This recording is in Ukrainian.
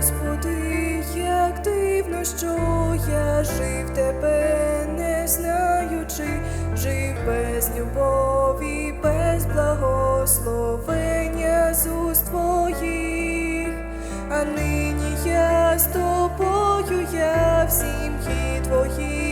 Господи, як дивно, що я жив тебе, не знаючи, жив без любові, без благословення з уст твоїх, а нині я з тобою, я в сім'ї твоїй.